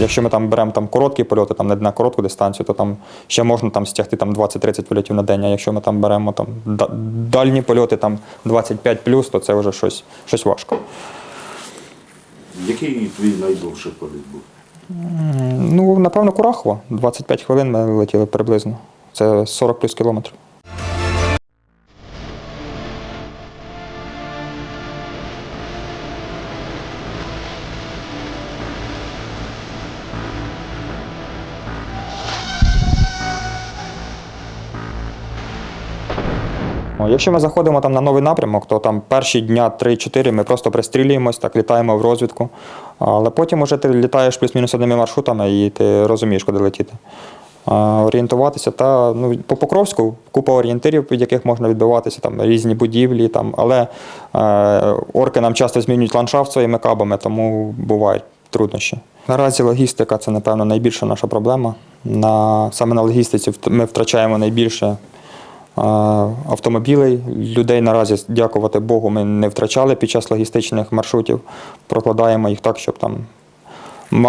Якщо ми там беремо там короткі польоти, там не на коротку дистанцію, то там ще можна там стягти там 20-30 польотів на день. А якщо ми там беремо там дальні польоти, там 25 то це вже щось, щось важко. Який твій найдовший політ був? Ну, напевно, Курахово. 25 хвилин ми летіли приблизно. Це 40 плюс кілометрів. Якщо ми заходимо там на новий напрямок, то там перші дня 3-4 ми просто пристрілюємось, так літаємо в розвідку. Але потім уже ти літаєш плюс-мінус одними маршрутами і ти розумієш, куди летіти. Орієнтуватися та ну, по Покровську купа орієнтирів, від яких можна відбиватися, там різні будівлі, там, але е, орки нам часто змінюють ландшафт своїми кабами, тому бувають труднощі. Наразі логістика це, напевно, найбільша наша проблема. На, саме на логістиці ми втрачаємо найбільше автомобілей. Людей наразі, дякувати Богу, ми не втрачали під час логістичних маршрутів. Прокладаємо їх так, щоб там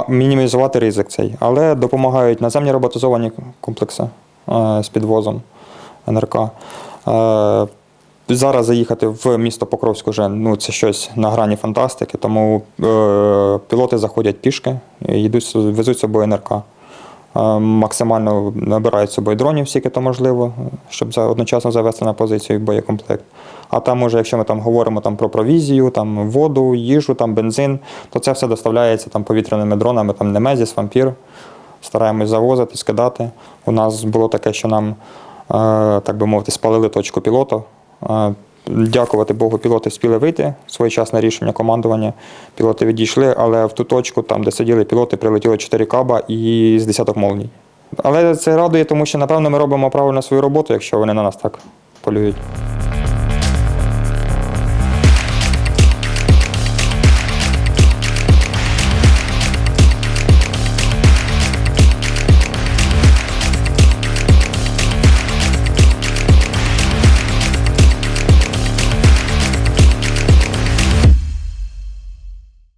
мінімізувати ризик цей. Але допомагають наземні роботизовані комплекси е, з підвозом НРК. Е, Зараз заїхати в місто Покровськ вже ну, це щось на грані фантастики, тому е, пілоти заходять пішки, йдуть, везуть з собою НРК. Е, максимально набирають з собою дронів, скільки то можливо, щоб одночасно завести на позицію боєкомплект. А там, уже, якщо ми там говоримо там, про провізію, там, воду, їжу, там, бензин, то це все доставляється там, повітряними дронами, там, Немезіс, Вампір. Стараємось завозити, скидати. У нас було таке, що нам, е, так би мовити, спалили точку пілота. Дякувати Богу, пілоти спіли вийти. Своєчасне рішення командування. Пілоти відійшли, але в ту точку, там, де сиділи пілоти, прилетіло 4 каба і з десяток молній. Але це радує, тому що, напевно, ми робимо правильно свою роботу, якщо вони на нас так полюють.